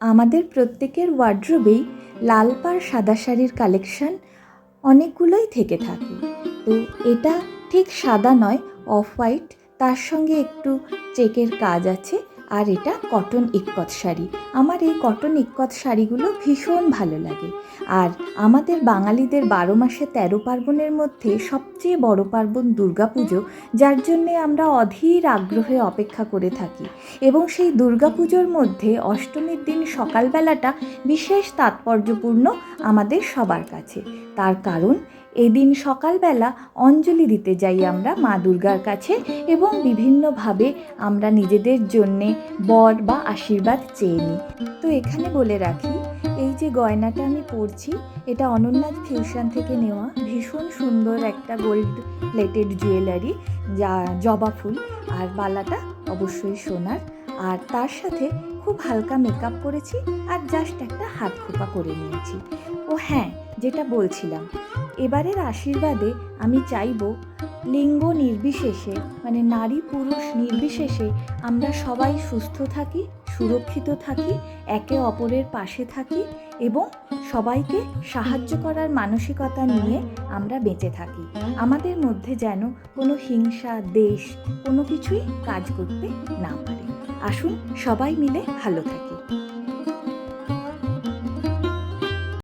আমাদের প্রত্যেকের ওয়ার্ড্রোবেই লাল পাড় সাদা শাড়ির কালেকশন অনেকগুলোই থেকে থাকে। তো এটা ঠিক সাদা নয়, অফ হোয়াইট, তার সঙ্গে একটু চেকের কাজ আছে। আর এটা কটন ইক্কত শাড়ি। আমার এই কটন ইক্কত শাড়িগুলো ভীষণ ভালো লাগে। আর আমাদের বাঙালিদের বারো মাসে তেরো পার্বণের মধ্যে সবচেয়ে বড় পার্বণ দুর্গাপুজো, যার জন্যে আমরা অধীর আগ্রহে অপেক্ষা করে থাকি। এবং সেই দুর্গাপুজোর মধ্যে অষ্টমীর দিন সকালবেলাটা বিশেষ তাৎপর্যপূর্ণ আমাদের সবার কাছে। তার কারণ, এদিন সকালবেলা অঞ্জলি দিতে যাই আমরা মা দুর্গার কাছে এবং বিভিন্নভাবে আমরা নিজেদের জন্যে বর বা আশীর্বাদ চেয়ে নিই তো এখানে বলে রাখি, এই যে গয়নাটা আমি পরছি, এটা অনন্যাথ ফিউশন থেকে নেওয়া ভীষণ সুন্দর একটা গোল্ড প্লেটেড জুয়েলারি যা জবা ফুল আর বালাটা অবশ্যই সোনার। আর তার সাথে খুব হালকা মেকআপ করেছি আর জাস্ট একটা হাত খোপা করে নিয়েছি। ও হ্যাঁ যেটা বলছিলাম এবারের আশীর্বাদে আমি চাইব লিঙ্গ নির্বিশেষে মানে নারী পুরুষ নির্বিশেষে আমরা সবাই সুস্থ থাকি, সুরক্ষিত থাকি, একে অপরের পাশে থাকি এবং সবাইকে সাহায্য করার মানসিকতা নিয়ে আমরা বেঁচে থাকি। আমাদের মধ্যে যেন কোনো হিংসা, দেশ, কোনো কিছুই কাজ করতে না পারে। আসুন সবাই মিলে ভালো থাকি।